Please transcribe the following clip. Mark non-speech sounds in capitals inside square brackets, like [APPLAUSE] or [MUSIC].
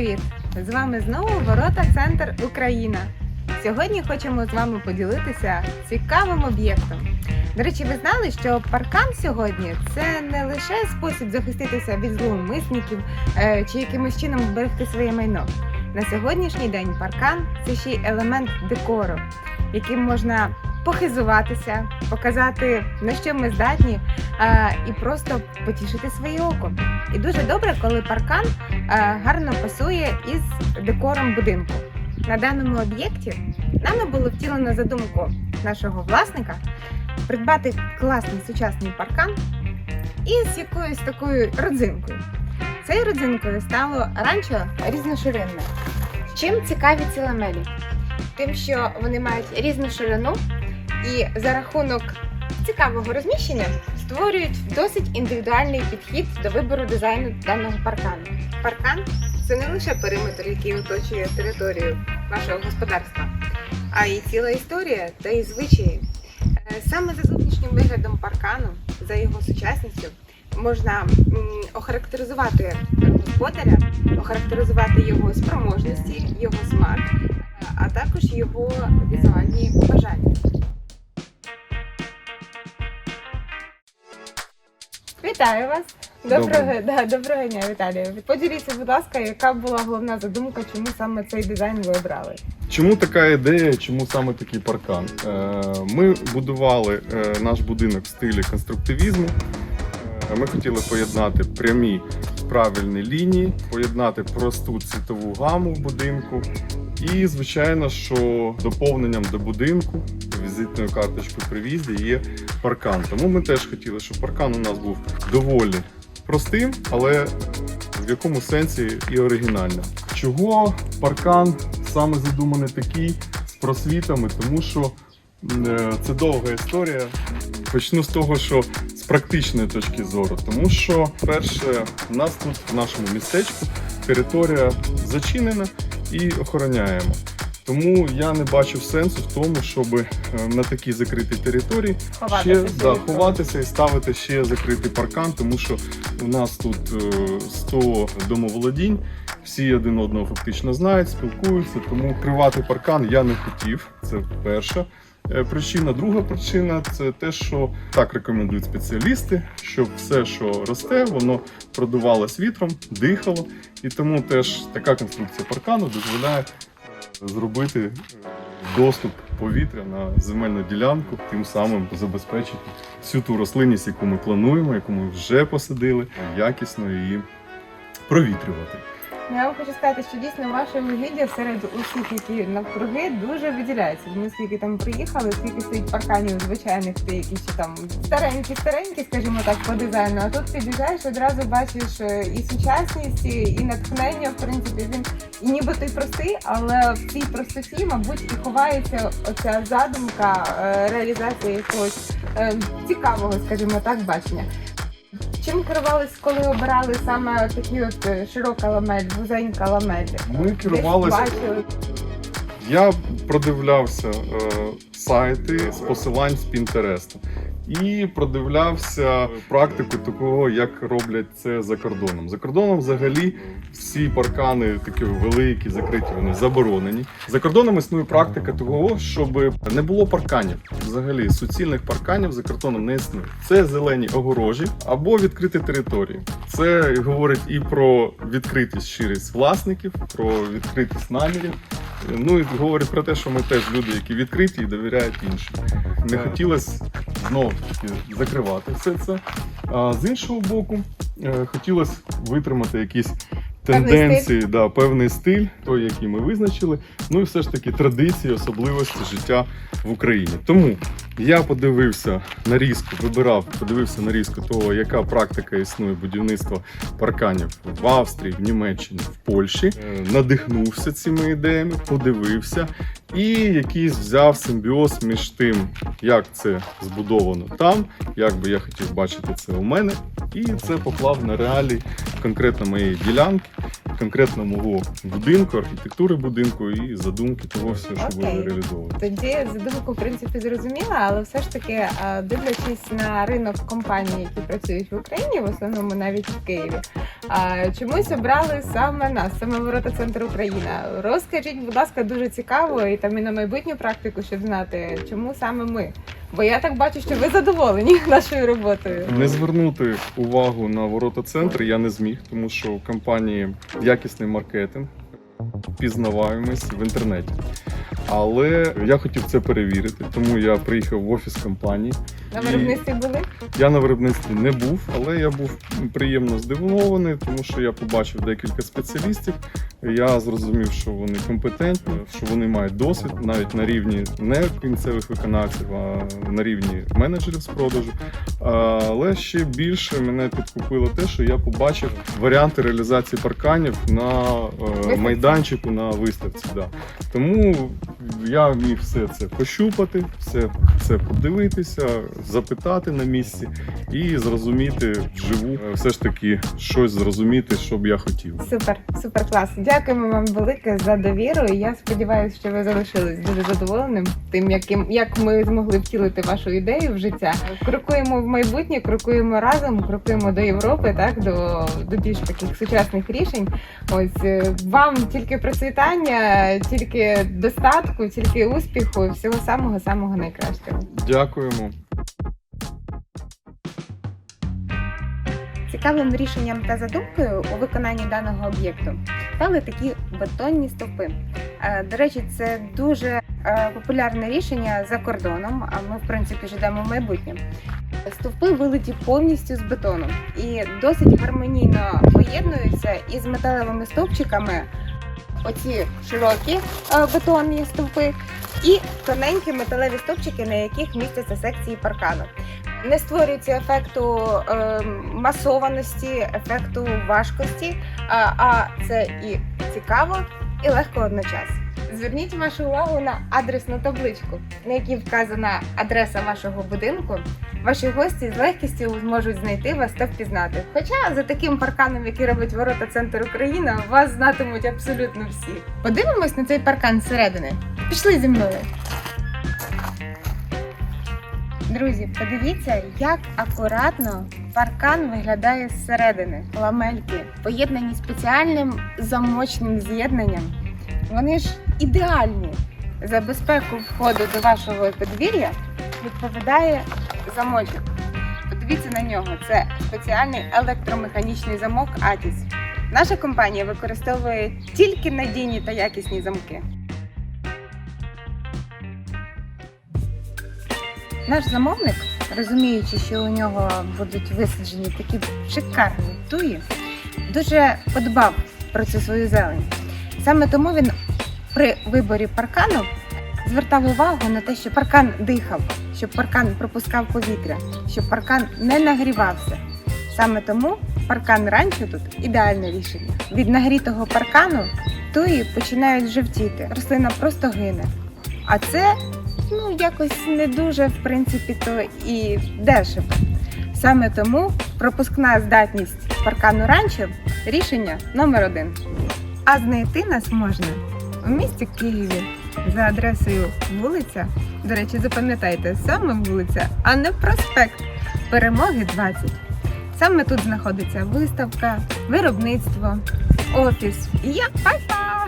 привіт! З вами знову Ворота Центр Україна. Сьогодні хочемо з вами поділитися цікавим об'єктом. До речі, ви знали, що паркан сьогодні це не лише спосіб захиститися від зловмисників е, чи якимось чином вберегти своє майно. На сьогоднішній день паркан це ще й елемент декору, яким можна похизуватися, показати на що ми здатні і просто потішити своє око. І дуже добре, коли паркан гарно пасує із декором будинку. На даному об'єкті нами було втілено задумку нашого власника придбати класний сучасний паркан із якоюсь такою родзинкою. Цією родзинкою стало ранчо різноширинне. Чим цікаві ці ламелі? Тим, що вони мають різну ширину і за рахунок цікавого розміщення створюють досить індивідуальний підхід до вибору дизайну даного паркану. Паркан це не лише периметр, який оточує територію вашого господарства, а й ціла історія та й звичаї. Е, Саме за зовнішнім виглядом паркану, за його сучасністю, можна охарактеризувати господаря, охарактеризувати його спроможності, його смак, е, а також його візуальні бажання. Вітаю вас! Доброго, да, доброго дня, Віталію. Поділіться, будь ласка, яка була головна задумка, чому саме цей дизайн ви обрали? Чому така ідея? Чому саме такий паркан? Е, Ми будували е, наш будинок в стилі конструктивізму. Е, Ми хотіли поєднати прямі правильні лінії, поєднати просту цвітову гаму в будинку. І, звичайно, що доповненням до будинку, візитною карточкою при в'їзді є паркан. Тому ми теж хотіли, щоб паркан у нас був доволі простим, але в якому сенсі і оригінальним. Чого паркан саме задуманий такий з просвітами? Тому що е, це довга історія. Почну з того, що з практичної точки зору, тому що перше, у нас тут в нашому містечку територія зачинена і охороняємо. Тому я не бачив сенсу в тому, щоб е, на такій закритій території ще Ховатися да, ховатися і ставити ще закритий паркан, тому що у нас тут е, 100 домоволодінь, всі один одного фактично знають, спілкуються, тому кривати паркан я не хотів. Це перша е, причина. Друга причина це те, що так рекомендують спеціалісти, щоб все, що росте, воно продувалось вітром, дихало, і тому теж така конструкція паркану дозволяє е, зробити е, доступ повітря на земельну ділянку, тим самим забезпечити всю ту рослинність, яку ми плануємо, яку ми вже посадили, якісно її провітрювати. Ну, Я вам хочу сказати, що дійсно ваше вугілля серед усіх, які навкруги, дуже виділяється. Ми скільки там приїхали, скільки стоїть парканів звичайних, ти якісь там старенькі, старенькі, скажімо так, по дизайну. А тут під'їжджаєш, одразу бачиш е, і сучасність, і натхнення. В принципі, він і нібито й простий, але в цій простоті, мабуть, і ховається оця задумка е, реалізації якогось е, цікавого, скажімо так, бачення. Чим керувались, коли обирали саме такі от е, широка ламель, вузенька ламель? Ми керувалися. Я продивлявся е, сайти з посилань з Пінтересту і продивлявся практику такого, як роблять це за кордоном. За кордоном взагалі всі паркани такі великі, закриті, вони заборонені. За кордоном існує практика того, щоб не було парканів. Взагалі суцільних парканів за кордоном не існує. Це зелені огорожі або відкриті території. Це говорить і про відкритість щирість власників, про відкритість намірів. Ну і говорить про те, що ми теж люди, які відкриті і довіряють іншим. Не хотілося знову ж таки закривати все це. А з іншого боку, е, хотілося витримати якісь Певний тенденції, да, певний стиль, той, який ми визначили. Ну і все ж таки традиції, особливості життя в Україні. Тому я подивився нарізку, вибирав, подивився нарізку того, яка практика існує будівництва парканів в Австрії, в Німеччині, в Польщі. Е, Надихнувся цими ідеями, подивився і якийсь взяв симбіоз між тим, як це збудовано там, як би я хотів бачити це у мене, і це поклав на реалії конкретно моєї ділянки. Конкретно мого будинку, архітектури будинку і задумки того всього, що буде реалізовувати. Тоді задумку, в принципі, зрозуміла, але все ж таки, дивлячись на ринок компаній, які працюють в Україні, в основному навіть в Києві, чомусь обрали саме нас, саме ворота Центр Україна. Розкажіть, будь ласка, дуже цікаво і там і на майбутню практику, щоб знати, чому саме ми. Бо я так бачу, що ви задоволені [LAUGHS] нашою роботою. Не звернути увагу на ворота центр я не зміг, тому що в компанії якісний маркетинг, пізнаваємось в інтернеті. Але я хотів це перевірити, тому я приїхав в офіс компанії. На виробництві були? Я на виробництві не був, але я був приємно здивований, тому що я побачив декілька спеціалістів. Я зрозумів, що вони компетентні, що вони мають досвід навіть на рівні не кінцевих виконавців, а на рівні менеджерів з продажу. Але ще більше мене підкупило те, що я побачив варіанти реалізації парканів на е, майданчику на виставці. Да. Тому я міг все це пощупати, все це подивитися, запитати на місці і зрозуміти вживу, е, все ж таки щось зрозуміти, що б я хотів. Супер, супер клас. Дякуємо вам велике за довіру. І я сподіваюся, що ви залишились дуже задоволеним тим, яким як ми змогли втілити вашу ідею в життя. Крокуємо в майбутнє, крокуємо разом, крокуємо до Європи, так до, до більш таких сучасних рішень. Ось е, вам тільки процвітання, тільки достатку, тільки успіху, всього самого самого найкращого. Дякуємо. Цікавим рішенням та задумкою у виконанні даного об'єкту стали такі бетонні стовпи. Е, До речі, це дуже е, популярне рішення за кордоном, а ми, в принципі, ждемо в майбутнє. Стовпи вилиті повністю з бетону і досить гармонійно поєднуються із металевими стовпчиками. Оці широкі е, бетонні стовпи і тоненькі металеві стовпчики, на яких містяться секції паркану не створюється ефекту е, масованості, ефекту важкості, а, а це і цікаво, і легко одночасно. Зверніть вашу увагу на адресну табличку, на якій вказана адреса вашого будинку. Ваші гості з легкістю зможуть знайти вас та впізнати. Хоча за таким парканом, який робить ворота Центр Україна, вас знатимуть абсолютно всі. Подивимось на цей паркан зсередини. Пішли зі мною. Друзі, подивіться, як акуратно паркан виглядає зсередини. Ламельки поєднані спеціальним замочним з'єднанням. Вони ж ідеальні. За безпеку входу до вашого подвір'я відповідає замочок. Подивіться на нього. Це спеціальний електромеханічний замок Атіс. Наша компанія використовує тільки надійні та якісні замки. Наш замовник, розуміючи, що у нього будуть висаджені такі шикарні туї, дуже подбав про цю свою зелень. Саме тому він при виборі паркану звертав увагу на те, щоб паркан дихав, щоб паркан пропускав повітря, щоб паркан не нагрівався. Саме тому паркан ранчо тут ідеальне рішення. Від нагрітого паркану туї починають жовтіти, рослина просто гине. А це якось не дуже в принципі то і дешево. Саме тому пропускна здатність паркану ранчо рішення номер один. А знайти нас можна у місті Києві за адресою вулиця. До речі, запам'ятайте, саме вулиця, а не проспект Перемоги 20. Саме тут знаходиться виставка, виробництво, офіс. Я па-па!